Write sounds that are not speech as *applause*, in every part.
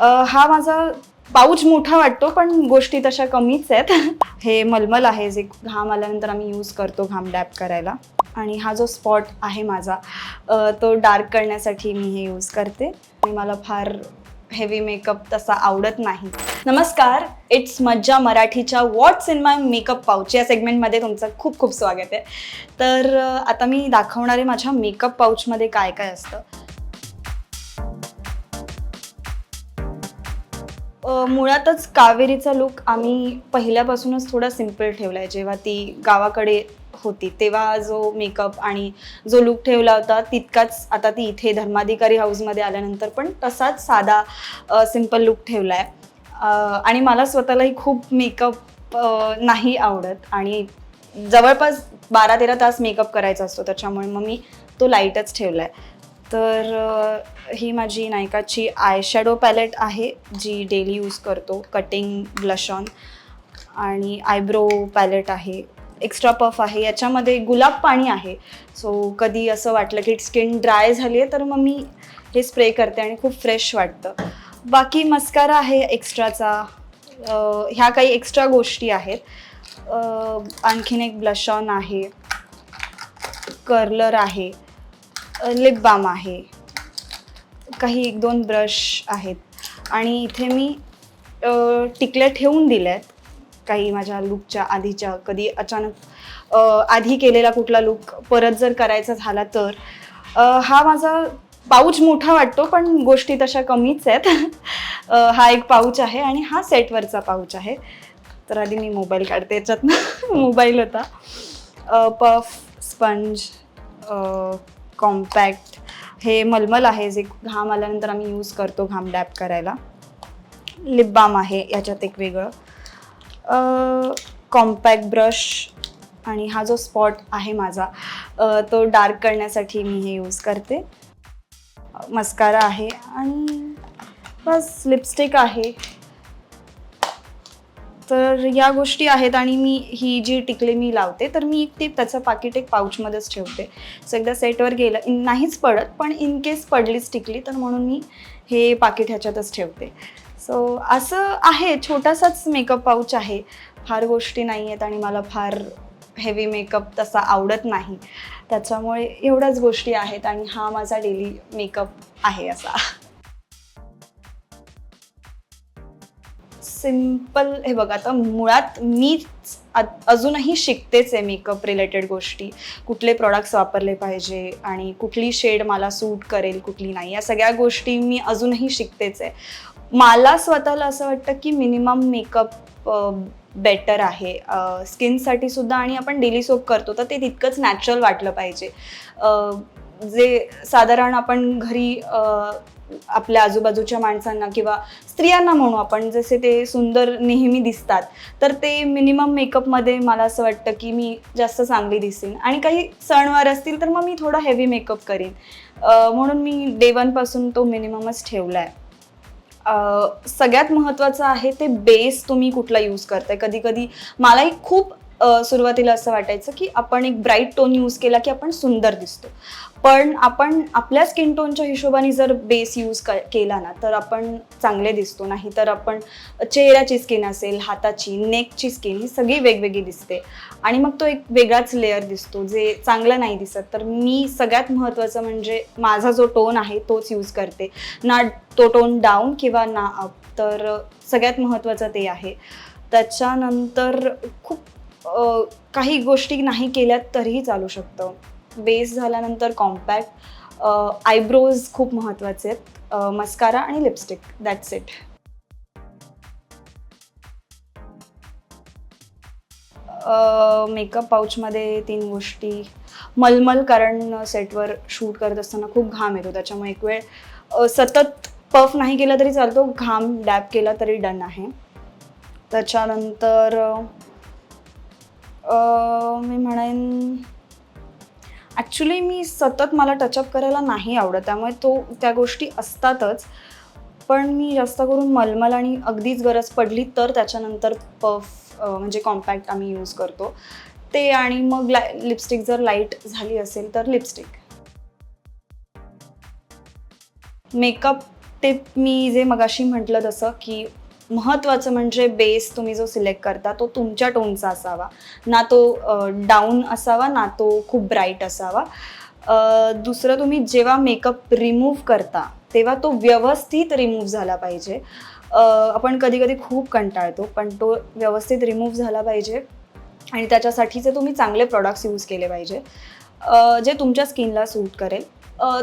हा माझा पाऊच मोठा वाटतो पण गोष्टी तशा कमीच आहेत. हे मलमल आहे जे घाम आल्यानंतर आम्ही यूज करतो घाम डॅप करायला. आणि हा जो स्पॉट आहे माझा तो डार्क करण्यासाठी मी हे यूज करते. आणि मला फार हेवी मेकअप तसा आवडत नाही. नमस्कार इट्स मज्जा मराठीच्या what's in my makeup pouch या सेगमेंटमध्ये तुमचं खूप खूप स्वागत आहे. तर आता मी दाखवणारे माझ्या मेकअप पाऊचमध्ये काय काय असतं. मुळातच कावेरीचा लुक आम्ही पहिल्यापासूनच थोडा सिंपल ठेवला आहे जेव्हा ती गावाकडे होती तेव्हा जो मेकअप आणि जो लुक ठेवला होता तितकाच आता ती इथे धर्माधिकारी हाऊसमध्ये आल्यानंतर पण तसाच साधा सिंपल लुक ठेवला आहे आणि मला स्वतःलाही खूप मेकअप नाही आवडत. आणि जवळपास बारा तेरा तास मेकअप करायचा असतो त्याच्यामुळे मग मी तो लाईटच ठेवला आहे तर ही माझी नायकाची आय शॅडो पॅलेट आहे जी डेली यूज करतो कटिंग ब्लश ऑन आणि आयब्रो पॅलेट आहे एक्स्ट्रा पफ आहे याच्यामध्ये गुलाब पाणी आहे. सो कधी असं वाटलं की स्किन ड्राय झाली आहे तर मग मी हे स्प्रे करते आणि खूप फ्रेश वाटतं. बाकी मस्कारा आहे एक्स्ट्राचा ह्या काही एक्स्ट्रा गोष्टी आहेत. आणखीन एक ब्लश ऑन आहे. कर्लर आहे. लिप बाम आहे. काही एक दोन ब्रश आहेत. आणि इथे मी टिकल्या ठेवून दिल्या आहेत काही माझ्या लुकच्या आधीच्या कधी अचानक आधी केलेला कुठला लुक परत जर करायचा झाला तर हा माझा पाऊच मोठा वाटतो पण गोष्टी तशा कमीच आहेत. *laughs* हा एक पाऊच आहे आणि हा सेटवरचा पाऊच आहे. तर आधी मी मोबाईल काढते याच्यातनं. *laughs* मोबाईल होता. पफ स्पंज कॉम्पॅक्ट हे मलमल आहे जे घाम आल्यानंतर आम्ही यूज करतो घाम डॅप करायला. लिप बाम आहे याच्यात एक वेगळं. कॉम्पॅक्ट ब्रश आणि हा जो स्पॉट आहे माझा तो डार्क करण्यासाठी मी हे यूज करते. मस्कारा आहे आणि बस लिपस्टिक आहे. तर या गोष्टी आहेत आणि मी ही जी टिकले मी लावते तर मी ते त्याचं पाकिट एक पाऊचमध्येच ठेवते. सो एकदा सेटवर गेलं नाहीच पडत पण इन केस पडलीच टिकली तर म्हणून मी हे पाकिट ह्याच्यातच ठेवते. सो असं आहे छोटासाच मेकअप पाऊच आहे. फार गोष्टी नाही आहेत आणि मला फार हेवी मेकअप तसा आवडत नाही. त्याच्यामुळे एवढ्याच गोष्टी आहेत आणि हा माझा डेली मेकअप आहे असा. सिंपल हे बघ आता मुळात मीच अजूनही शिकतेच आहे मेकअप रिलेटेड गोष्टी. कुठले प्रॉडक्ट्स वापरले पाहिजे आणि कुठली शेड मला सूट करेल कुठली नाही या सगळ्या गोष्टी मी अजूनही शिकतेच आहे. मला स्वतःला असं वाटतं की मिनिमम मेकअप बेटर आहे. स्किनसाठी सुद्धा आणि आपण डेली सोप करतो तर ते तितकंच नॅचरल वाटलं पाहिजे. जे साधारण आपण घरी आपल्या आजूबाजूच्या माणसांना किंवा स्त्रियांना म्हणू आपण जसे ते सुंदर नेहमी दिसतात तर ते मिनिमम मेकअपमध्ये मला असं वाटतं की मी जास्त चांगली दिसेन. आणि काही सणवार असतील तर मग मी थोडा हेवी मेकअप करीन. म्हणून मी डे वनपासून तो मिनिममच ठेवला आहे सगळ्यात महत्त्वाचं आहे ते बेस तुम्ही कुठला यूज करताय. कधी कधी मलाही खूप सुरुवातीला असं वाटायचं की आपण एक ब्राईट टोन यूज केला की आपण सुंदर दिसतो. पण आपण आपल्या स्किन टोनच्या हिशोबाने जर बेस यूज क केला ना तर आपण चांगले दिसतो. नाही तर आपण चेहऱ्याची स्किन असेल हाताची नेकची स्किन ही सगळी वेगवेगळी दिसते. आणि मग तो एक वेगळाच लेअर दिसतो जे चांगलं नाही दिसत. तर मी सगळ्यात महत्त्वाचं म्हणजे माझा जो टोन आहे तोच यूज करते. ना तो टोन डाऊन किंवा ना अप तर सगळ्यात महत्त्वाचं ते आहे. त्याच्यानंतर खूप काही गोष्टी नाही केल्यात तरीही चालू शकतं. बेस झाल्यानंतर कॉम्पॅक्ट आयब्रोज खूप महत्त्वाचे आहेत. मस्कारा आणि लिपस्टिक. दॅट्स इट मेकअप पाऊचमध्ये तीन गोष्टी. मलमल कारण सेटवर शूट करत असताना खूप घाम येतो. त्याच्यामुळे एक वेळ सतत पफ नाही केला तरी चालतो. घाम डॅप केला तरी डन आहे. त्याच्यानंतर मी म्हणेन ॲक्च्युली मी सतत मला टचअप करायला नाही आवडत. त्यामुळे तो त्या गोष्टी असतातच. पण मी जास्त करून मलमल आणि अगदीच गरज पडली तर त्याच्यानंतर पफ म्हणजे कॉम्पॅक्ट आम्ही यूज करतो. ते आणि मग लाय लिपस्टिक जर लाइट झाली असेल तर लिपस्टिक मेकअप टिप मी जे मगाशी म्हटलं तसं की महत्त्वाचं म्हणजे बेस तुम्ही जो सिलेक्ट करता तो तुमच्या टोनचा असावा. ना तो डाऊन असावा ना तो खूप ब्राईट असावा. दुसरं तुम्ही जेव्हा मेकअप रिमूव्ह करता तेव्हा तो व्यवस्थित रिमूव्ह झाला पाहिजे. आपण कधी कधी खूप कंटाळतो पण तो व्यवस्थित रिमूव्ह झाला पाहिजे. आणि त्याच्यासाठीचे तुम्ही चांगले प्रॉडक्ट्स यूज केले पाहिजे. जे तुमच्या स्किनला सूट करेल.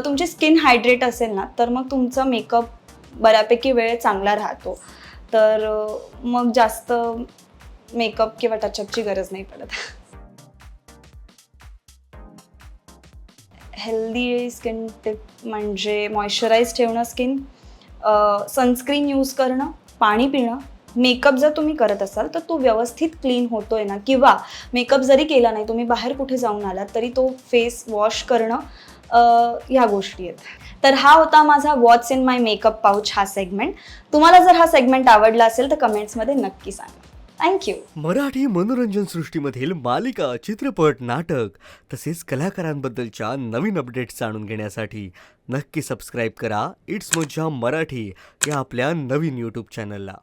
तुमची स्किन हायड्रेट असेल ना तर मग तुमचा मेकअप बऱ्यापैकी वेळ चांगला राहतो. तर मग जास्त मेकअप किंवा टचअपची गरज नाही पडत. हेल्दी स्किन टिप म्हणजे मॉइश्चराईज ठेवणं स्किन सनस्क्रीन यूज करणं पाणी पिणं. मेकअप जर तुम्ही करत असाल तर तो व्यवस्थित क्लीन होतोय ना? किंवा मेकअप जरी केला नाही तुम्ही बाहेर कुठे जाऊन आलात तरी तो फेस वॉश करणं ह्या गोष्टी आहेत. तर हा होता माझा what's in my makeup pouch हा सेगमेंट तुम्हाला जर हा सेगमेंट आवडला असेल तर कमेंट्समध्ये नक्की सांगा. थँक्यू मराठी मनोरंजन सृष्टीमधील मालिका चित्रपट नाटक तसेच कलाकारांबद्दलच्या नवीन अपडेट्स जाणून घेण्यासाठी नक्की सबस्क्राईब करा. इट्स मज्जा मराठी या आपल्या नवीन यूट्यूब चॅनलला